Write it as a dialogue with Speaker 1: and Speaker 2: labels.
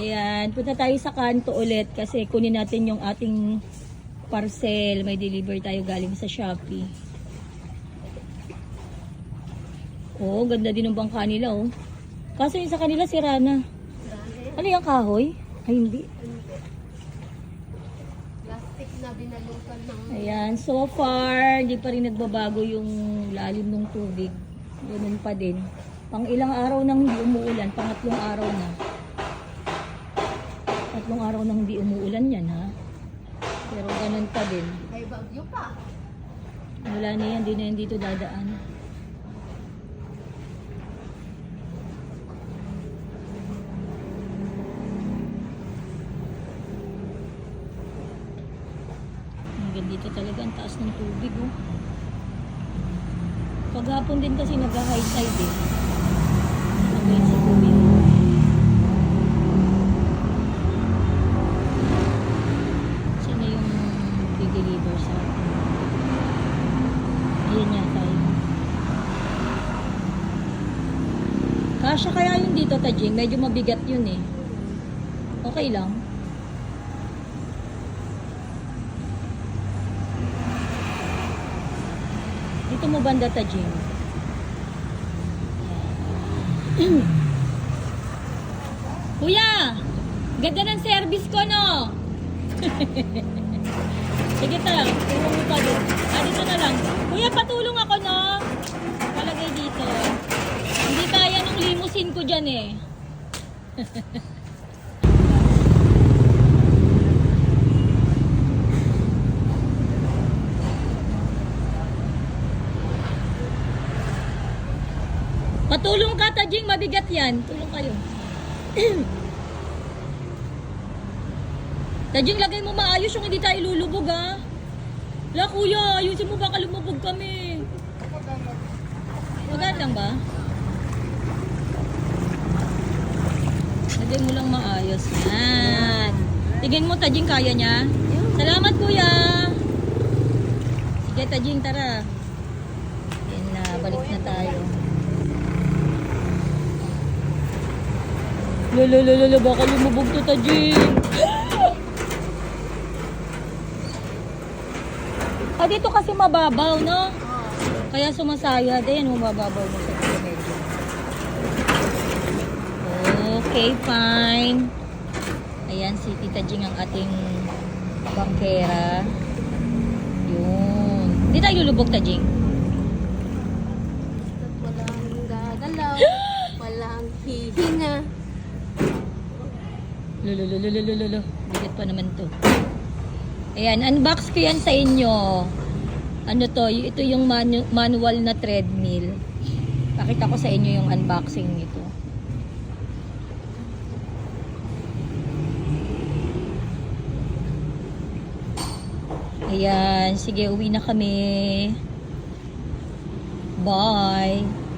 Speaker 1: Ayan, punta tayo sa kanto ulit kasi kunin natin yung ating parcel. May deliver tayo galing sa Shopee. Oo, ganda din ng bangka nila oh. Kaso yung sa kanila sira na. Ano yung kahoy? Ay hindi.
Speaker 2: Plastic na binalukan ng...
Speaker 1: Ayan, so far, hindi pa rin nagbabago yung lalim ng tubig. Ganun pa din. Pang ilang araw nang hindi umuulan, pangatlong araw na. Tatlong araw nang hindi umuulan yan, ha? Pero ganun pa din.
Speaker 2: May bagyo pa.
Speaker 1: Wala na yan, hindi na yan dito dadaan. Hanggang dito talaga ang taas ng tubig, oh. Paghapon din kasi nag-high tide, eh. Hanggang big-deliver sa atin? Ayan yata yun. Kasya kaya yun dito, Tajing. Medyo mabigat yun eh. Okay lang. Dito mo banda, Tajing. Kuya! Ganda ng service ko, no? Sige ta, tulong mo pa doon. Ah, dito na lang. Kuya, patulong ako, no? Palagay dito. Hindi kaya ng limousine ko dyan, eh. Patulong ka, Tajing. Mabigat yan. Tulong kayo. Tajing, lagay mo maayos yung hindi tayo lulubog, ha? La, kuya, ayusin mo baka lumubog kami. Magaan ba? Lagay mo lang maayos. Yan. Tingin mo, Tajing, kaya niya? Salamat, kuya. Sige, Tajing, tara. Yan na, balik na tayo. Lolo, baka lumubog to, Tajing. Ah, dito kasi mababaw, no? Kaya sumasaya din, mababaw mo sa medyo. Okay, fine. Ayan, si Tita Jing ang ating bangkera. Yun. Hindi tayo lulubog, Tajing.
Speaker 2: Walang gagalaw. walang hihinga.
Speaker 1: Lolo. Bigat pa naman to. Ayan, unbox ko yan sa inyo. Ano to, ito yung manu- manual na treadmill. Pakita ko sa inyo yung unboxing nito. Ayan, sige, uwi na kami. Bye.